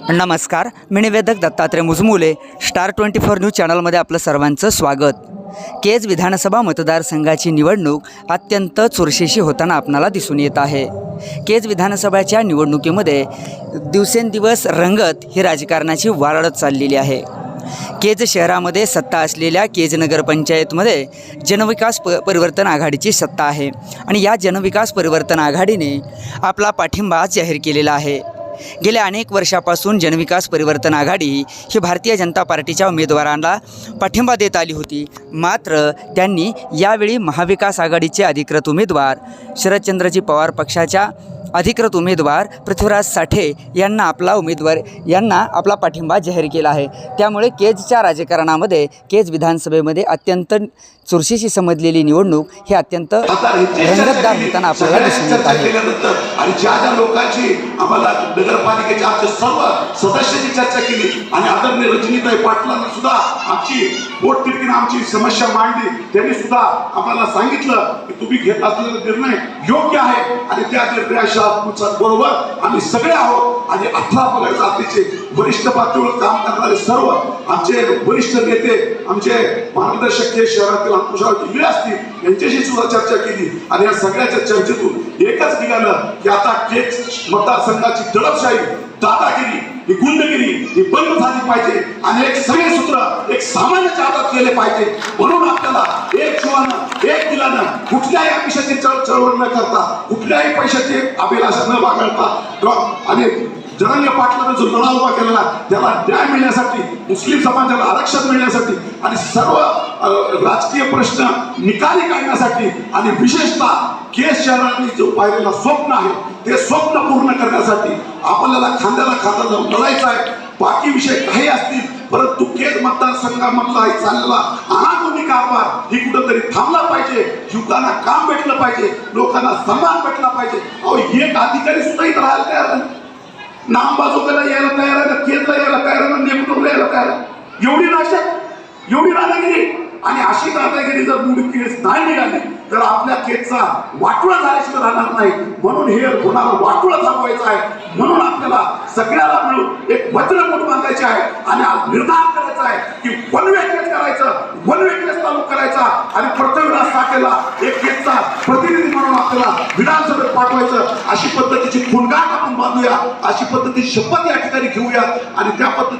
नमस्कार मी निवेदक Dattatray Mujmule star twenty four news चॅनलमध्ये आपलं सर्वांचं स्वागत. केज विधानसभा मतदारसंघाची निवडणूक अत्यंत चुरशीशी होताना आपणाला दिसून येत आहे. केज विधानसभाच्या निवडणुकीमध्ये दिवसेंदिवस रंगत ही राजकारणाची वाढत चाललेली आहे. केज शहरामध्ये सत्ता असलेल्या केज नगरपंचायतमध्ये जनविकास प परिवर्तन आघाडीची सत्ता आहे आणि या जनविकास परिवर्तन आघाडीने आपला पाठिंबा जाहीर केलेला आहे. गेल्या अनेक वर्षापासून जनविकास परिवर्तन आघाडी ही भारतीय जनता पार्टीच्या उमेदवारांना पाठिंबा देत आली होती. मात्र त्यांनी यावेळी महाविकास आघाडीचे अधिकृत उमेदवार शरदचंद्रजी पवार पक्षाच्या अधिकृत उमेदवार पृथ्वीराज साठे यांना आपला उमेदवार यांना आपला पाठिंबा जाहीर केला आहे. त्यामुळे केजच्या राजकारणामध्ये केज विधानसभेमध्ये अत्यंत चुरशीशी समजलेली निवडणूक ही अत्यंत रंगतदार होताना आपल्याला दिसून येत आहे. आणि ज्या ज्या लोकांची आम्हाला नगरपालिकेच्या आमच्या सर्व सदस्यांची चर्चा केली आणि आदरणीय रजनीताई पाटलांनी सुद्धा आमची पोटतिडकीनं आमची समस्या मांडली. त्यांनी सुद्धा आम्हाला सांगितलं की तुम्ही घेत असलेला निर्णय योग्य आहे आणि त्या निर्णयाच्या बरोबर आम्ही सगळे आहोत. आणि अठरा पगड जातीचे वरिष्ठ पातळीवर काम करणारे सर्व आमचे वरिष्ठ नेते आमचे मार्गदर्शक हे शहरातील अंकुशराव जिल्हे असतील यांच्याशी सुद्धा चर्चा केली. आणि या सगळ्याच्या चर्चेतून एकच निघालं की आता केच मतदारसंघाची दडपशाही दादागिरी ही गुंडगिरी ही बंद झाली पाहिजे आणि एक सगळे सूत्र एक सामान्याच्या हातात केले पाहिजे. म्हणून आपल्याला एक जीवानं एक दिलानं कुठल्याही अपेक्षाची चळ चळवळ न करता कुठल्याही पैशाची अभिलाषा न बाळगता आणि जरंगे पाटलाने जो लढा उभा केलेला त्याला न्याय मिळण्यासाठी मुस्लिम समाजाला आरक्षण मिळण्यासाठी आणि सर्व राजकीय प्रश्न निकाली काढण्यासाठी आणि विशेषतः केस शहरांनी जो पाहिलेला स्वप्न आहे ते स्वप्न पूर्ण करण्यासाठी आपल्याला खांद्याला खांदा जाऊन लढायचं आहे. बाकी विषय काही असतील परंतु केस मतदारसंघामधला हे चाललेला अनागोनी कारभार ही कुठंतरी थांबला पाहिजे युवकांना काम भेटलं पाहिजे लोकांना सन्मान भेटला पाहिजे. अहो एक अधिकारी सुद्धा इथं राहायला तयार नाही. नामबाजोकाला यायला तयार आहे केसला यायला तयार आहे ना यायला तयार आहे. एवढी नाशक दादागिरीचा अशी मूळ केस नाही निघाले तर आपल्या केसचा वाटोळा झाल्याशिवाय राहणार नाही. म्हणून हे होणार वाटोळा थांबवायचा आहे. म्हणून आपल्याला सगळ्याला मिळून एक वज्रमूठ बांधायचे आहे आणि आज निर्धार करायचा आहे की वन वे केस करायचं वन वे केस चालू करायचा आणि पृथ्वीराज साठेला एक केसचा प्रतिनिधी म्हणून आपल्याला विधानसभेत पाठवायचं. अशी पद्धतीची खुणगाट आपण बांधूया अशी पद्धतीची शपथ या ठिकाणी घेऊया आणि त्या पद्धतीने